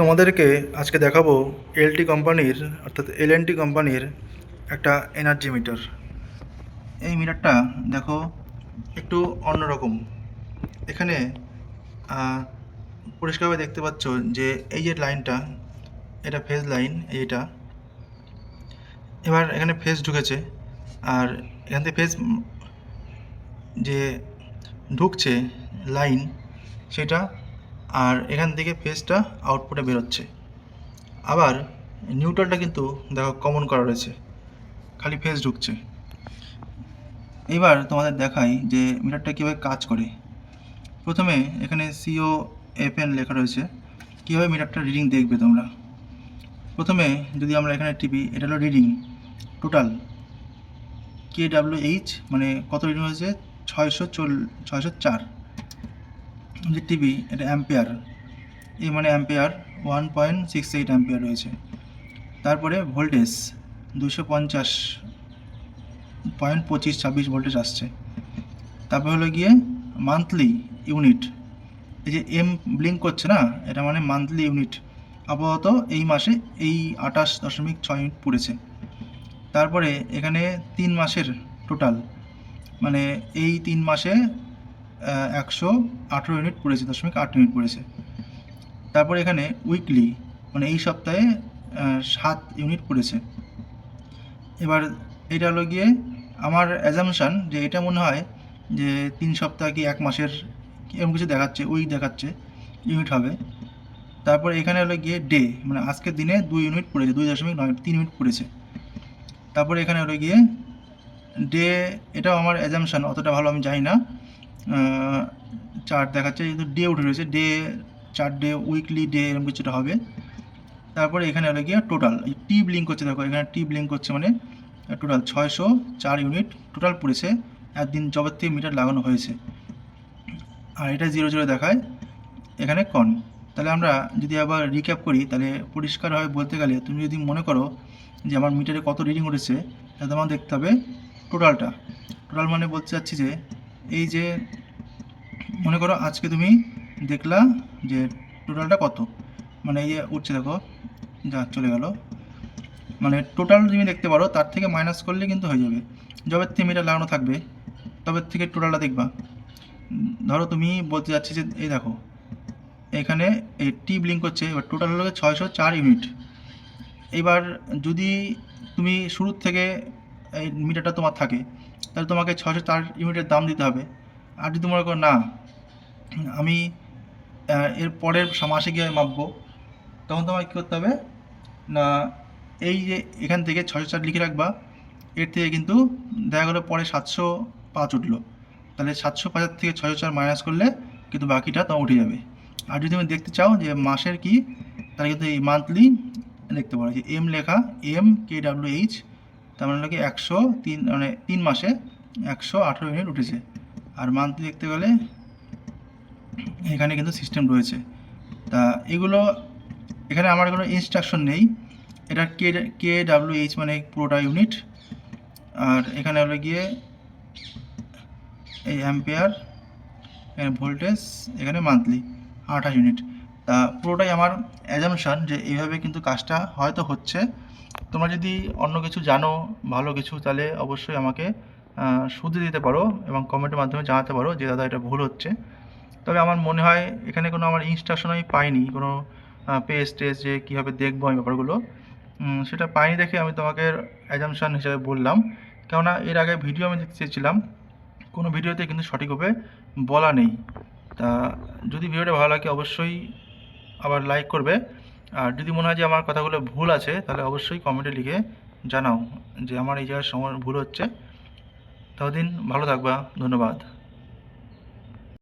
তোমাদেরকে আজকে দেখাবো এলটি কোম্পানির অর্থাৎ এলএনটি কোম্পানির একটা এনার্জি মিটার এই মিটারটা দেখো একটু অন্যরকম। এখানে পরিষ্কারভাবে দেখতে পাচ্ছ যে এই যে লাইনটা, এটা ফেজ লাইন এইটা। এবার এখানে ফেজ ঢুকেছে, আর এখান থেকে ফেজ যে ঢুকছে লাইন সেটা আর এখান থেকে ফেজটা আউটপুটে বেরোচ্ছে। আবার নিউট্রালটা কিন্তু দেখো কমন করা রয়েছে। খালি ফেজ ঢুকছে। এবার তোমাদের দেখাই যে মিটারটা কীভাবে কাজ করে। প্রথমে এখানে সিও এফএন লেখা রয়েছে। কীভাবে মিটারটা রিডিং দেখবে তোমরা? প্রথমে যদি আমরা এখানে টিপি, এটা হলো reading total K W H মানে কত রিডিং হয়েছে? ছয়শো চল, ছয়শো চার। যে টিভি এটা অ্যাম্পেয়ার এই মানে ampere one point six eight ampere রয়েছে। তারপরে ভোল্টেজ দুশো পঞ্চাশ পয়েন্ট পঁচিশ ছাব্বিশ ভোল্টেজ আসছে। তারপর হলো গিয়ে মান্থলি ইউনিট এই যে এম ব্লিঙ্ক করছে না, এটা মানে মান্থলি ইউনিট আপাতত এই মাসে এই আঠাশ দশমিক ছয় ইউনিট পড়েছে। তারপরে এখানে তিন মাসের টোটাল মানে এই তিন মাসে একশো আঠেরো ইউনিট পড়েছে, দশমিক আট ইউনিট পড়েছে। তারপর এখানে উইকলি মানে এই সপ্তাহে সাত ইউনিট পড়েছে। এবার এটা হলো গিয়ে আমার অ্যাজামশান যে এটা মনে হয় যে তিন সপ্তাহ কি এক মাসের এরকম কিছু দেখাচ্ছে উইক দেখাচ্ছে ইউনিট হবে। তারপর এখানে হলো গিয়ে ডে মানে আজকের দিনে দুই ইউনিট পড়েছে, দুই দশমিক নয়, তিন ইউনিট পড়েছে। তারপরে এখানে হলো গিয়ে ডে এটাও আমার অ্যাজামশান অতটা ভালো আমি জানি না। চার্ট দেখাচ্ছে কিন্তু ডে উঠে রয়েছে ডে চার ডে উইকলি ডে এরকম কিছুটা হবে। তারপরে এখানে হলো গিয়ে টোটাল টি ব্লিঙ্ক করছে দেখো, এখানে টি ব্লিঙ্ক করছে মানে টোটাল ছয়শো চার ইউনিট টোটাল পড়েছে, একদিন জবের থেকে মিটার লাগানো হয়েছে। আর এটা জিরো জিরো দেখায়, এখানে কন তাহলে আমরা যদি আবার রিক্যাপ করি, তাহলে পরিষ্কারভাবে বলতে গেলে, তুমি যদি মনে করো যে আমার মিটারে কত রিডিং উঠেছে, তাহলে তোমার দেখতে হবে টোটালটা টোটাল মানে বলতে চাচ্ছি যে এই যে, মনে করো আজকে তুমি দেখলা যে টোটালটা কত? মানে এই যে উঠছে দেখো, যা চলে গেল। মানে টোটাল তুমি দেখতে পারো, তার থেকে মাইনাস করলে কিন্তু হয়ে যাবে। যবের থেকে মিটার লাগানো থাকবে, তবে থেকে টোটালটা দেখবা। ধরো তুমি বলতে যাচ্ছি যে, এই দেখো, এখানে এই টি ব্লিঙ্ক করছে এবার টোটাল হলো ছয়শো চার ইউনিট এবার যদি তুমি শুরুর থেকে এই মিটারটা তোমার থাকে, তাহলে তোমাকে ছশো চার ইউনিটের দাম দিতে হবে। আর যদি মনে করো না, আমি এর পরের মাসে গিয়ে মাপবো, তখন তোমাকে কী করতে হবে? না, এই যে এখান থেকে ছশো চার লিখে রাখবা, এর থেকে কিন্তু দেখা গেলো পরে সাতশো পাঁচ উঠল। তাহলে সাতশো পাঁচের থেকে ছয়শো চার মাইনাস করলে কিন্তু বাকিটা তোমার উঠে যাবে। আর যদি তুমি দেখতে চাও যে মাসের কি, তাহলে কিন্তু এই মান্থলি দেখতে পারো। যে এম লেখা এম কে ডাব্লিউ এইচ তার মানে হলো কি একশো তিন মানে তিন মাসে একশো আঠেরো ইউনিট উঠেছে। আর মান্থলি দেখতে গেলে এখানে কিন্তু সিস্টেম রয়েছে। তা এগুলো, এখানে আমার কোনো ইনস্ট্রাকশন নেই। এটা কে কে ডাব্লিউ এইচ মানে পুরোটা ইউনিট আর এখানে হলো গিয়ে এই অ্যাম্পেয়ার এখানে ভোল্টেজ এখানে মান্থলি আঠাশ ইউনিট তা পুরোটাই আমার অ্যাজামশান যে এইভাবে কিন্তু কাজটা হয়তো হচ্ছে। তোমরা যদি অন্য কিছু জানো, ভালো কিছু, তাহলে অবশ্যই আমাকে শুধরে দিতে পারো এবং কমেন্টের মাধ্যমে জানাতে পারো যে, দাদা, এটা ভুল হচ্ছে। তবে আমার মনে হয় এখানে কোনো আমার ইনস্ট্রাকশন আমি পাইনি, কোনো পেজ টেজ যে কীভাবে দেখব আমি ব্যাপারগুলো। সেটা পাইনি দেখে আমি তোমাকে অ্যাজামশান হিসেবে বললাম। কেননা এর আগে ভিডিও আমি দেখতে চেয়েছিলাম, কোনো ভিডিওতে কিন্তু সঠিকভাবে বলা নেই। তা যদি ভিডিওটা ভালো লাগে, অবশ্যই আবার লাইক করবে। আর যদি মনে হয় যে আমার কথাগুলো ভুল আছে, তাহলে অবশ্যই কমেন্টে লিখে জানাও যে আমার এই জায়গায় সময় ভুল হচ্ছে। ততদিন ভালো থাকবা, ধন্যবাদ।